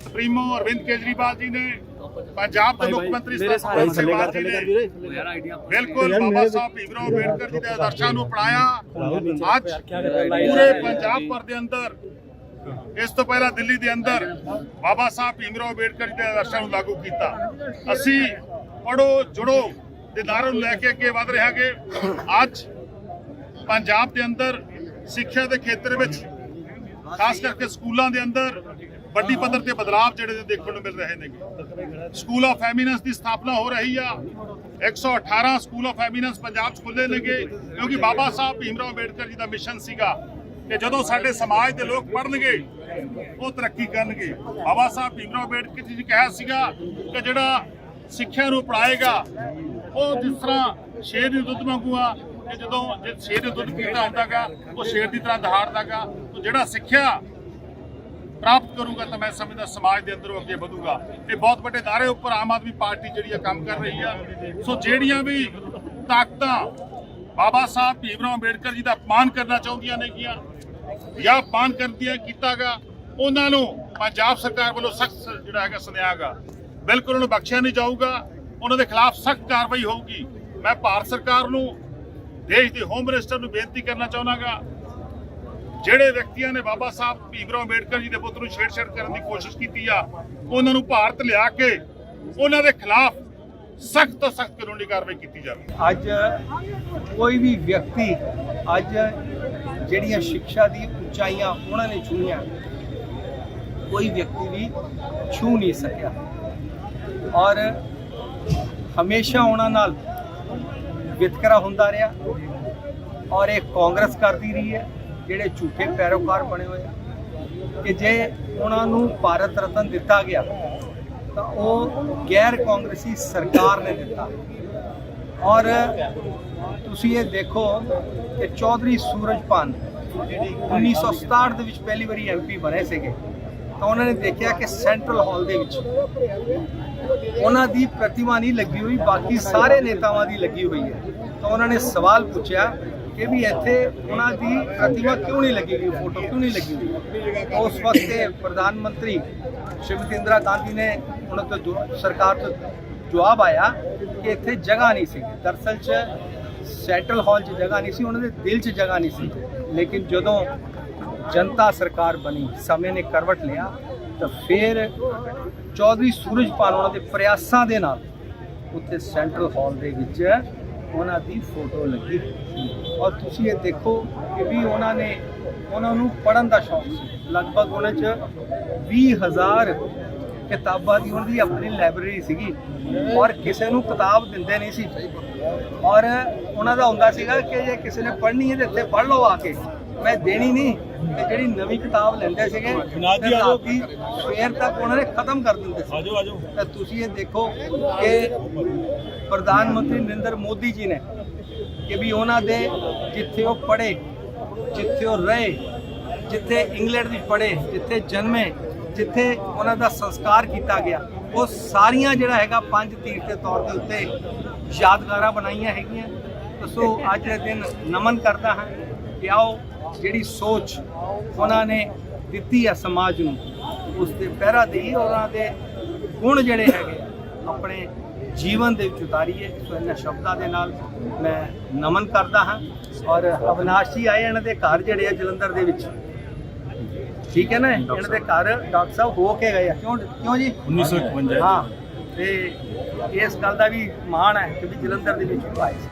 Supremo Arvind Kejriwal ji ਨੇ ਪੰਜਾਬ ਦੇ ਮੁੱਖ ਮੰਤਰੀ ਮੇਰੇ ਸਾਰੇ ਭਗਵੰਤ ਸਿੰਘ ਜੀ ਨੇ ਬਿਲਕੁਲ ਬਾਬਾ ਸਾਹਿਬ ਭੀਮਰਾਓ ਅੰਬੇਡਕਰ ਜੀ ਦੇ ਆਦਰਸ਼ਾਂ ਨੂੰ ਅਪਣਾਇਆ ਅੱਜ ਪੂਰੇ ਪੰਜਾਬ ਭਰ ਦੇ ਅੰਦਰ ਇਸ ਤੋਂ ਪਹਿਲਾਂ ਦਿੱਲੀ ਦੇ ਅੰਦਰ ਬਾਬਾ ਸਾਹਿਬ ਭੀਮਰਾਓ ਅੰਬੇਡਕਰ ਜੀ ਦੇ ਆਦਰਸ਼ਾਂ ਨੂੰ ਲਾਗੂ ਕੀਤਾ ਅਸੀਂ ਪੜੋ ਜੁੜੋ ਦੇ ਨਾਅਰੇ ਨੂੰ ਲੈ ਕੇ ਅੱਗੇ ਵਧ ਰਿਹਾ ਕਿ ਅੱਜ ਪੰਜਾਬ ਦੇ ਅੰਦਰ ਸਿੱਖਿਆ ਦੇ ਖੇਤਰ ਵਿੱਚ, ਖਾਸ ਕਰਕੇ ਸਕੂਲਾਂ ਦੇ ਅੰਦਰ, ਵੱਡੀ ਪੱਧਰ ਤੇ ਬਦਲਾਅ ਜਿਹੜੇ ਦੇਖਣ ਨੂੰ ਮਿਲ ਰਹੇ ਨੇਗੇ ਸਕੂਲ ਆਫ ਐਮੀਨੈਂਸ ਦੀ ਸਥਾਪਨਾ ਹੋ ਰਹੀ ਆ। 118 ਸਕੂਲ ਆਫ ਐਮੀਨੈਂਸ ਪੰਜਾਬ 'ਚ ਖੁੱਲੇ ਨੇਗੇ, ਕਿਉਂਕਿ ਬਾਬਾ ਸਾਹਿਬ ਭੀਮਰਾਓ ਅੰਬੇਡਕਰ ਜੀ ਦਾ ਮਿਸ਼ਨ ਸੀਗਾ ਕਿ ਜਦੋਂ ਸਾਡੇ ਸਮਾਜ ਦੇ ਲੋਕ ਪੜ੍ਹਨਗੇ, ਉਹ ਤਰੱਕੀ ਕਰਨਗੇ। ਬਾਬਾ ਸਾਹਿਬ ਭੀਮਰਾਓ ਅੰਬੇਡਕਰ ਜੀ ਨੇ ਕਿਹਾ ਸੀਗਾ ਕਿ ਜਿਹੜਾ ਸਿੱਖਿਆ ਨੂੰ ਪੜਾਏਗਾ ਉਹ ਜਿਸ ਤਰ੍ਹਾਂ ਸ਼ੇਰ ਦੀ ਦੁੱਧ ਵਾਂਗੂ ਆ ਕਿ ਜਦੋਂ ਜੇ ਸ਼ੇਰ ਦੀ ਦੁੱਧ ਪੀਂਦਾ ਹੁੰਦਾਗਾ, ਉਹ ਸ਼ੇਰ ਦੀ ਤਰ੍ਹਾਂ ਦਹਾੜਦਾਗਾ ਤਾਂ ਜਿਹੜਾ ਸਿੱਖਿਆ ਪ੍ਰਾਪਤ ਕਰੂਗਾ ਤਾਂ ਮੈਂ ਸਮਝਦਾ ਸਮਾਜ ਦੇ ਅੰਦਰੋਂ ਅੱਗੇ ਵਧੂਗਾ। ਇਹ ਬਹੁਤ ਵੱਡੇ ਦਾਅਰੇ ਉੱਪਰ ਆਮ ਆਦਮੀ ਪਾਰਟੀ ਜਿਹੜੀ ਆ ਕੰਮ ਕਰ ਰਹੀ ਆ। ਸੋ ਜਿਹੜੀਆਂ ਵੀ ਤਾਕਤਾਂ ਬਾਬਾ ਸਾਹਿਬ ਭੀਮਰਾਓ ਅੰਬੇਡਕਰ ਜੀ ਦਾ ਅਪਮਾਨ ਕਰਨਾ ਚਾਹੁੰਦੀਆਂ ਨੇਗੀਆਂ ਜਾਂ ਅਪਮਾਨ ਕਰਦੀਆਂ ਕੀਤਾਗਾ, ਉਹਨਾਂ ਨੂੰ ਪੰਜਾਬ ਸਰਕਾਰ ਵੱਲੋਂ ਸਖਤ ਜਿਹੜਾ ਹੈਗਾ ਸੁਣਿਆਗਾ ਬਿਲਕੁਲ ਉਹਨੂੰ ਬਖਸ਼ਿਆ ਨਹੀਂ ਜਾਊਗਾ। ਉਹਨਾਂ ਦੇ ਖਿਲਾਫ ਸਖਤ ਕਾਰਵਾਈ ਹੋਊਗੀ। ਮੈਂ ਭਾਰਤ ਸਰਕਾਰ ਨੂੰ, ਦੇਸ਼ ਦੇ ਹੋਮ ਮਿਨਿਸਟਰ ਨੂੰ ਬੇਨਤੀ ਕਰਨਾ ਚਾਹੁੰਦਾਗਾ ਜਿਹੜੇ ਵਿਅਕਤੀਆਂ ਨੇ ਬਾਬਾ ਸਾਹਿਬ ਭੀਮਰਾਓ ਅੰਬੇਡਕਰ ਜੀ ਦੇ ਪੁੱਤ ਨੂੰ ਛੇੜਛਾੜ ਕਰਨ ਦੀ ਕੋਸ਼ਿਸ਼ ਕੀਤੀ ਆ, ਉਹਨਾਂ ਨੂੰ ਭਾਰਤ ਲਿਆ ਕੇ ਉਹਨਾਂ ਦੇ ਖਿਲਾਫ ਸਖਤ ਤੋਂ ਸਖਤ ਕਾਨੂੰਨੀ ਕਾਰਵਾਈ ਕੀਤੀ ਜਾਵੇ। ਅੱਜ ਕੋਈ ਵੀ ਵਿਅਕਤੀ ਅੱਜ ਜਿਹੜੀਆਂ ਸਿੱਖਿਆ ਦੀ ਉਚਾਈਆਂ ਉਹਨਾਂ ਨੇ ਛੂਹੀਆਂ, ਕੋਈ ਵਿਅਕਤੀ ਵੀ ਛੂ ਨਹੀਂ ਸਕਿਆ। ਔਰ ਹਮੇਸ਼ਾ ਉਹਨਾਂ ਨਾਲ ਵਿਤਕਰਾ ਹੁੰਦਾ ਰਿਹਾ ਔਰ ਇਹ ਕਾਂਗਰਸ ਕਰਦੀ ਰਹੀ ਹੈ, ਜਿਹੜੇ ਝੂਠੇ ਪੈਰੋਕਾਰ ਬਣੇ ਹੋਏ ਆ। ਕਿ ਜੇ ਉਹਨਾਂ ਨੂੰ ਭਾਰਤ ਰਤਨ ਦਿੱਤਾ ਗਿਆ, ਤਾਂ ਉਹ ਗੈਰ ਕਾਂਗਰਸੀ ਸਰਕਾਰ ਨੇ ਦਿੱਤਾ। ਔਰ ਤੁਸੀਂ ਇਹ ਦੇਖੋ ਕਿ ਚੌਧਰੀ ਸੂਰਜਪਾਨ 1967 ਦੇ ਵਿੱਚ ਪਹਿਲੀ ਵਾਰੀ ਐਮਪੀ ਬਣੇ ਸੀਗੇ, ਤਾਂ ਉਹਨਾਂ ਨੇ ਦੇਖਿਆ ਕਿ ਸੈਂਟਰਲ ਹਾਲ ਦੇ ਵਿੱਚ ਉਹਨਾਂ ਦੀ ਪ੍ਰਤਿਮਾ ਨਹੀਂ ਲੱਗੀ ਹੋਈ, ਬਾਕੀ ਸਾਰੇ ਨੇਤਾਵਾਂ ਦੀ ਲੱਗੀ ਹੋਈ ਹੈ। ਤਾਂ ਉਹਨਾਂ ਨੇ ਸਵਾਲ ਪੁੱਛਿਆ ਕਿ ਵੀ ਇੱਥੇ ਉਹਨਾਂ ਦੀ ਪ੍ਰਤਿਮਾ ਕਿਉਂ ਨਹੀਂ ਲੱਗੀ ਹੋਈ, ਫੋਟੋ ਕਿਉਂ ਨਹੀਂ ਲੱਗੀ ਹੋਈ? ਉਸ ਵਕਤ ਪ੍ਰਧਾਨ ਮੰਤਰੀ ਸ਼੍ਰੀਮਤੀ ਇੰਦਰਾ ਗਾਂਧੀ ਨੇ ਉਹਨਾਂ ਤੋਂ ਸਰਕਾਰ ਤੋਂ ਜਵਾਬ ਆਇਆ ਕਿ ਇੱਥੇ ਜਗ੍ਹਾ ਨਹੀਂ ਸੀ। ਦਰਅਸਲ 'ਚ ਸੈਂਟਰਲ ਹਾਲ 'ਚ ਜਗ੍ਹਾ ਨਹੀਂ ਸੀ, ਉਹਨਾਂ ਦੇ ਦਿਲ 'ਚ ਜਗ੍ਹਾ ਨਹੀਂ ਸੀ। ਲੇਕਿਨ ਜਦੋਂ ਜਨਤਾ ਸਰਕਾਰ ਬਣੀ, ਸਮੇਂ ਨੇ ਕਰਵਟ ਲਿਆ ਤਾਂ ਫਿਰ ਚੌਧਰੀ ਸੂਰਜਪਾਲ ਉਹਨਾਂ ਦੇ ਪ੍ਰਯਾਸਾਂ ਦੇ ਨਾਲ ਉੱਥੇ ਸੈਂਟਰਲ ਹਾਲ ਦੇ ਵਿੱਚ ਉਹਨਾਂ ਦੀ ਫੋਟੋ ਲੱਗੀ। ਔਰ ਤੁਸੀਂ ਇਹ ਦੇਖੋ ਕਿ ਵੀ ਉਹਨਾਂ ਨੇ ਉਹਨਾਂ ਨੂੰ ਪੜਨ ਦਾ ਸ਼ੌਂਕ ਸੀ। ਲਗਭਗ ਉਹਨਾਂ 'ਚ 20000 ਕਿਤਾਬਾਂ ਦੀ ਉਹਨਾਂ ਦੀ ਆਪਣੀ ਲਾਇਬ੍ਰੇਰੀ ਸੀਗੀ ਔਰ ਕਿਸੇ ਨੂੰ ਕਿਤਾਬ ਦਿੰਦੇ ਨਹੀਂ ਸੀ। ਔਰ ਉਹਨਾਂ ਦਾ ਹੁੰਦਾ ਸੀਗਾ ਕਿ ਜੇ ਕਿਸੇ ਨੇ ਪੜ੍ਹਨੀ ਹੈ ਤੇ ਇੱਥੇ ਪੜ੍ਹ ਲਓ ਆ ਕੇ। ਮੈਂ ਦੇਣੀ ਨਹੀਂ। ਤੇ ਜਿਹੜੀ ਨਵੀਂ ਕਿਤਾਬ ਲੈਂਦੇ ਸੀਗੇ ਤੇ ਰਾਤੀ ਸਵੇਰ ਤੱਕ ਉਹਨਾਂ ਨੇ ਖਤਮ ਕਰ ਦਿੰਦੇ ਸੀ। ਆਜੋ ਆਜੋ। ਤਾਂ ਤੁਸੀਂ ਇਹ ਦੇਖੋ ਕਿ ਪ੍ਰਧਾਨ ਮੰਤਰੀ ਨਰਿੰਦਰ ਮੋਦੀ ਜੀ ਨੇ ਕਿ ਵੀ ਉਹਨਾਂ ਦੇ ਜਿੱਥੇ ਉਹ ਪੜ੍ਹੇ ਜਿੱਥੇ ਉਹ ਰਹੇ ਜਿੱਥੇ ਇੰਗਲੈਂਡ ਵਿੱਚ ਪੜ੍ਹੇ ਜਿੱਥੇ ਜਨਮੇ ਜਿੱਥੇ ਉਹਨਾਂ ਦਾ ਸੰਸਕਾਰ ਕੀਤਾ ਗਿਆ ਉਹ ਸਾਰੀਆਂ ਜਿਹੜਾ ਹੈਗਾ ਪੰਜ ਤੀਰਥ ਦੇ ਤੌਰ ਦੇ ਉੱਤੇ ਯਾਦਗਾਰਾਂ ਬਣਾਈਆਂ ਹੈਗੀਆਂ। ਸੋ ਅੱਜ ਦੇ ਦਿਨ ਨਮਨ ਕਰਦਾ ਹਾਂ ਕਿ ਆਓ ਜਿਹੜੀ ਸੋਚ ਉਹਨਾਂ ਨੇ ਦਿੱਤੀ ਹੈ ਸਮਾਜ ਨੂੰ ਉਸ ਦੇ ਪਹਿਰਾ ਦੇਈ ਉਹਨਾਂ ਦੇ ਗੁਣ ਜਿਹੜੇ ਹੈਗੇ ਆਪਣੇ ਜੀਵਨ ਦੇ ਵਿੱਚ ਉਤਾਰੀਏ। ਸੋ ਇਹਨਾਂ ਸ਼ਬਦਾਂ ਦੇ ਨਾਲ ਮੈਂ ਨਮਨ ਕਰਦਾ ਹਾਂ ਔਰ ਅਵਿਨਾਸ਼ ਜੀ ਆਏ ਇਹਨਾਂ ਦੇ ਘਰ ਜਿਹੜੇ ਆ ਜਲੰਧਰ ਦੇ ਵਿੱਚ। ਠੀਕ ਹੈ ਨਾ? ਇਹਨਾਂ ਦੇ ਘਰ ਡਾਕਟਰ ਸਾਹਿਬ ਹੋ ਕੇ ਗਏ ਆ। ਕਿਉਂ ਕਿਉਂ ਜੀ? 1951 ਹਾਂ। ਤੇ ਇਸ ਗੱਲ ਦਾ ਵੀ ਮਾਣ ਹੈ ਕਿ ਵੀ ਜਲੰਧਰ ਦੇ ਵਿੱਚ ਆਏ ਸੀ।